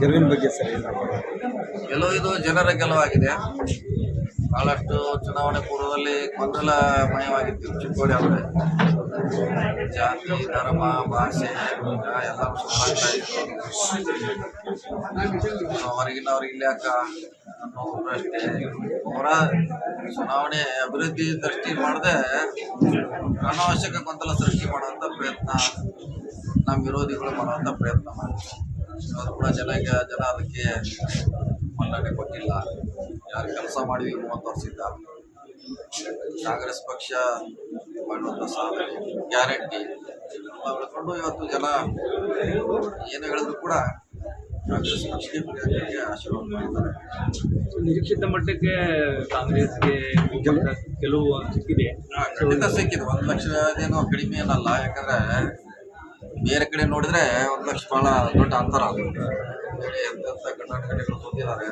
ಗೆಲುವಿನ ಬಗ್ಗೆ ಸರ್ ಗೆಲುವು ಇದು ಜನರ ಗೆಲುವಾಗಿದೆ. ಬಹಳಷ್ಟು ಚುನಾವಣೆ ಪೂರ್ವದಲ್ಲಿ ಗೊಂದಲಮಯವಾಗಿತ್ತು ಚಿಕ್ಕೋಡಿ ಆದರೆ ಜಾತಿ, ಧರ್ಮ, ಭಾಷೆ ಎಲ್ಲ ಸುತ್ತಾಗ್ತಾ ಇತ್ತು. ಹೊರಗಿನವ್ರಿಗೆ ಇಲ್ಲಿ ಅಕ್ಕ ಅವರ ಚುನಾವಣೆ ಅಭಿವೃದ್ಧಿ ದೃಷ್ಟಿ ಮಾಡದೆ ಅನಾವಶ್ಯಕ ಗೊಂದಲ ಸೃಷ್ಟಿ ಮಾಡುವಂಥ ಪ್ರಯತ್ನ ನಮ್ಮ ವಿರೋಧಿಗಳು ಮಾಡುವಂಥ ಪ್ರಯತ್ನ ಮಾಡ್ತಾರೆ. ಅದು ಕೂಡ ಜನಕ್ಕೆ ಜನ ಅದಕ್ಕೆ ಮನ್ನಣೆ ಕೊಟ್ಟಿಲ್ಲ. ಯಾರು ಕೆಲಸ ಮಾಡಿದ್ವಿ ಮೂವತ್ತು ವರ್ಷದಿಂದ ಕಾಂಗ್ರೆಸ್ ಪಕ್ಷ ಮಾಡುವಂಥ ಸಾಧನೆ ಗ್ಯಾರಂಟಿ ಎಲ್ಲ ಬೆಳ್ಕೊಂಡು ಇವತ್ತು ಜನ ಏನು ಹೇಳಿದ್ರು ಕೂಡ ಕಾಂಗ್ರೆಸ್ ಪಕ್ಷಕ್ಕೆ ಆಶೀರ್ವಾದ ಮಾಡಿದ್ದಾರೆ ನಿರೀಕ್ಷಿತ ಮಟ್ಟಕ್ಕೆ ಕಾಂಗ್ರೆಸ್ಗೆ ಕೆಲವು ಸಿಕ್ಕಿದೆ. ಖಂಡಿತ ಸಿಕ್ಕಿದೆ. ಒಂದು ಲಕ್ಷ ಏನೋ ಕಡಿಮೆ ಏನಲ್ಲ. ಯಾಕಂದ್ರೆ ಬೇರೆ ಕಡೆ ನೋಡಿದ್ರೆ ಒಂದು ಲಕ್ಷ ಬಹಳ ದೊಡ್ಡ ಅಂತರ ಆಗುತ್ತೆ. ಬೇರೆ ಎಂತೆಂಥ ಕರ್ನಾಟಕಗಳು ಸೋತಿದ್ದಾರೆ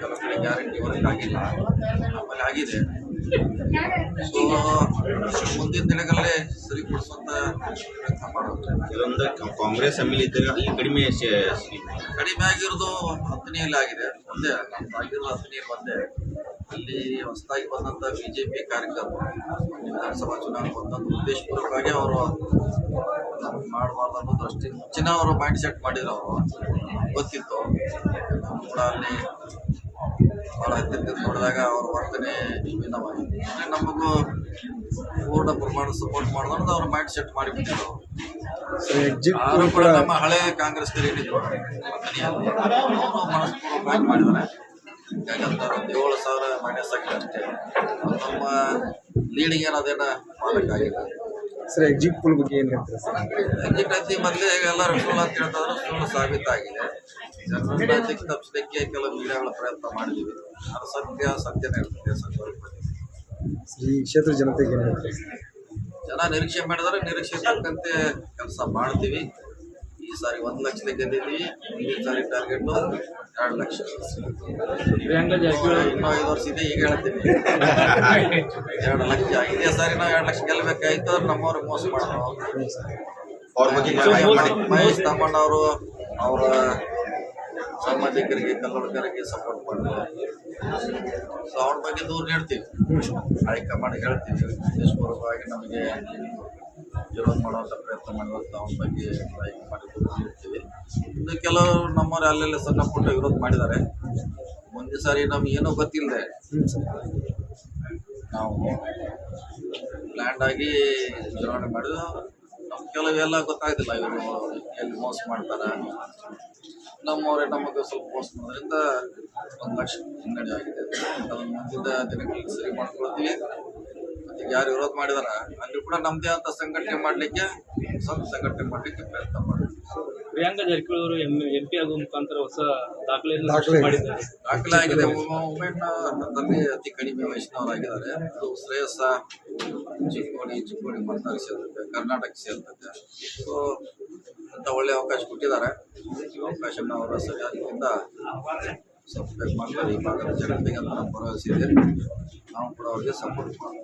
ಕೆಲವು ಕಡೆ ಗ್ಯಾರಂಟಿ ವರ್ಕ್ ಆಗಿಲ್ಲ. ಆಮೇಲೆ ಆಗಿದೆ. ಸೊ ಮುಂದಿನ ದಿನಗಳಲ್ಲಿ ಸರಿಪಡಿಸುವಂತ ಪ್ರಯತ್ನ ಮಾಡೋದು ಕೆಲವೊಂದು ಕಾಂಗ್ರೆಸ್ ಎಮ್ಮೆಲ್ ಇದ್ದಾಗ ಅಲ್ಲಿ ಕಡಿಮೆ ಕಡಿಮೆ ಆಗಿರೋದು ಹತ್ತನೆಯಲ್ಲಿ ಆಗಿದೆ. ಒಂದೇ ಆಗಿರೋದು ಆಗಿರೋದು ಹತ್ತನೇ ಒಂದೇ ಅಲ್ಲಿ ಹೊಸದಾಗಿ ಬಂದಂಥ ಬಿ ಜೆ ಪಿ ಕಾರ್ಯಕರ್ತರು. ವಿಧಾನಸಭಾ ಚುನಾವಣೆ ಬಂದಂಥ ಉದ್ದೇಶಪೂರ್ವಕವಾಗಿ ಅವರು ಮಾಡಬಾರ್ದು ಅನ್ನೋದು ಅಷ್ಟೇ ಮುಂಚಿನ ಅವರು ಮೈಂಡ್ ಸೆಟ್ ಮಾಡಿದ್ರು ಅವರು. ಗೊತ್ತಿತ್ತು. ಕೂಡ ಅಲ್ಲಿ ಭಾಳ ಹತ್ತಿರ ನೋಡಿದಾಗ ಅವ್ರ ವರ್ತನೆ ವಿಭಿನ್ನವಾಗಿತ್ತು ಅಂದ್ರೆ ನಮಗೂ ಪೂರ್ಣ ಪ್ರಮಾಣ ಸಪೋರ್ಟ್ ಮಾಡೋದು ಅವ್ರು ಮೈಂಡ್ ಸೆಟ್ ಮಾಡಿಬಿಟ್ಟಿದ್ರು ಅವರು ಕೂಡ ನಮ್ಮ ಹಳೆ ಕಾಂಗ್ರೆಸ್ ಏನಿದ್ರು ಮನಸ್ಪೂರ್ವಕವಾಗಿ ಮಾಡಿದ್ದಾರೆ. ಅಂತ ಒಂದು ಏಳು ಸಾವಿರ ಮೈನಸ್ ಆಗಿದೆ ಅಷ್ಟೇ ನಮ್ಮ ಲೀಡಿಂಗ್ ಏನದೇನ ಮಾಡಕ್ಕಾಗಿಲ್ಲ ಸರ್ ಎಕ್ಸಿಟ್ ಪೋಲ್ ಬಗ್ಗೆ ಏನು ಹೇಳ್ತೀರಾ ಸರ್? ಎಜಿಟೈತಿ ಮೊದಲೇ ಎಲ್ಲರೂ ಸುಳ್ಳು ಅಂತ ಹೇಳ್ತಾರೆ ಸುಳ್ಳು ಸಾಬೀತಾಗಿದೆ ಜನರನ್ನ ದಿಕ್ಕು ತಪ್ಪಿಸಲಿಕ್ಕೆ ಕೆಲವು ಮೀಡಿಯಾಗಳ ಪ್ರಯತ್ನ ಮಾಡಿದ್ದೀವಿ ಅದು ಸತ್ಯ ಸತ್ಯನೇ ಇರ್ತದೆ ಈ ಕ್ಷೇತ್ರ ಜನತೆಗೆ ಏನು ಹೇಳ್ತೀರಾ? ಜನ ನಿರೀಕ್ಷೆ ಮಾಡಿದರೆ ನಿರೀಕ್ಷೆ ತಕ್ಕಂತೆ ಕೆಲಸ ಮಾಡ್ತೀವಿ. ಈ ಸಾರಿ ಒಂದು ಲಕ್ಷ ಗೆದ್ದಿದ್ದೀವಿ. ಈ ಸಾರಿ ಟಾರ್ಗೆಟ್ ಎರಡು ಲಕ್ಷ. ಪ್ರಿಯಾಂಕಾ ಜಾರಕಿಹೊಳಿ ಇನ್ನೂ ಐದು ವರ್ಷ ಇದೆ ಈಗ ಹೇಳ್ತೀನಿ. ಎರಡು ಲಕ್ಷ. ಇದೇ ಸಾರಿ ನಾವು ಎರಡು ಲಕ್ಷ ಗೆಲ್ಲಬೇಕಾಯ್ತು ಅವ್ರು ನಮ್ಮವ್ರು ಮೋಸ ಮಾಡೋದು ಅವ್ರ ಬಗ್ಗೆ ಮಹೇಶ್- ತಮ್ಮಣ್ಣವರು ಅವರ ಸಾಮಾಜಿಕರಿಗೆ ಕನ್ನಡಕರಿಗೆ ಸಪೋರ್ಟ್ ಮಾಡಿದ್ರು ಸೊ ಅವ್ರ ಬಗ್ಗೆ ದೂರ ನೀಡ್ತೀವಿ ಹೈಕಮಾಂಡ್ ಹೇಳ್ತೀವಿ. ಉದ್ದೇಶಪೂರ್ವಕವಾಗಿ ನಮಗೆ ವಿರೋಧ ಮಾಡುವಂಥ ಪ್ರಯತ್ನ ಮಾಡುವಂಥ ಅವ್ರ ಬಗ್ಗೆ ಲೈಕ್ ಇನ್ನು ಕೆಲವರು ನಮ್ಮವ್ರು ಅಲ್ಲೆಲ್ಲ ಸಣ್ಣ ಪುಟ್ಟ ವಿರೋಧ ಮಾಡಿದ್ದಾರೆ. ಮುಂದೆ ಸಾರಿ ನಮ್ಗೆ ಏನೂ ಗೊತ್ತಿಲ್ಲದೆ ನಾವು ಲ್ಯಾಂಡ್ ಆಗಿ ಚುನಾವಣೆ ಮಾಡಿದ್ವಿ. ನಮ್ಗೆ ಕೆಲವೆಲ್ಲ ಗೊತ್ತಾಗ್ತಿಲ್ಲ, ಇವರು ಎಲ್ಲಿ ಮೋಸ ಮಾಡ್ತಾರೆ. ನಮ್ಮವರೇ ನಮಗೆ ಸ್ವಲ್ಪ ಮೋಸ ಮಾಡೋದ್ರಿಂದ ಒಂದು ಲಕ್ಷ ಹಿನ್ನಡೆ ಆಗಿದೆ. ಮುಂದಿನ ದಿನಗಳಲ್ಲಿ ಸರಿ ಮಾಡ್ಕೊಳ್ತೀವಿ. ಮತ್ತೆ ಯಾರು ವಿರೋಧ ಮಾಡಿದಾರ ಅಲ್ಲಿ ಕೂಡ ನಮ್ದೇ ಅಂತ ಸಂಘಟನೆ ಮಾಡಲಿಕ್ಕೆ ಸ್ವಂತ ಸಂಘಟನೆ ಮಾಡ್ಲಿಕ್ಕೆ ಪ್ರಯತ್ನ ಮಾಡ್ತೀವಿ. ಪ್ರಿಯಾಂಕಾ ಜಾರಕಿಹೊಳಿ ಅವರು ಎಂ ಎಂ ಪಿ ಆಗುವ ಮುಖಾಂತರ ಹೊಸ ದಾಖಲೆಯನ್ನು ಮಾಡಿದ್ದಾರೆ. ದಾಖಲೆ ಆಗಿದೆ. ವುಮೆನ್ ಹಂತದಲ್ಲಿ ಅತಿ ಕಡಿಮೆ ವಯಸ್ಸಿನವರಾಗಿದ್ದಾರೆ. ಅದು ಶ್ರೇಯಸ್ಸ ಚಿಕ್ಕೋಡಿ ಚಿಕ್ಕೋಡಿ ಮತದಾರ ಸೇರ್ತದೆ ಕರ್ನಾಟಕ ಸೇರ್ತದೆ ಸೊ ಅಂತ ಒಳ್ಳೆ ಅವಕಾಶ ಕೊಟ್ಟಿದ್ದಾರೆ. ಈ ಅವಕಾಶನ ಅವರ ಸರಿಯಾಗಿಯಿಂದ ಸಬ್ಸ್ಕ್ರೈಬ್ ಮಾಡ್ತಾರೆ ಈ ಭಾಗದ ಜನತೆಗೆ ಅಂತ ನಾವು ಭರವಸೆ ಇದೆ. ನಾವು ಕೂಡ ಅವ್ರಿಗೆ ಸಪೋರ್ಟ್ ಮಾಡ್ತೀವಿ.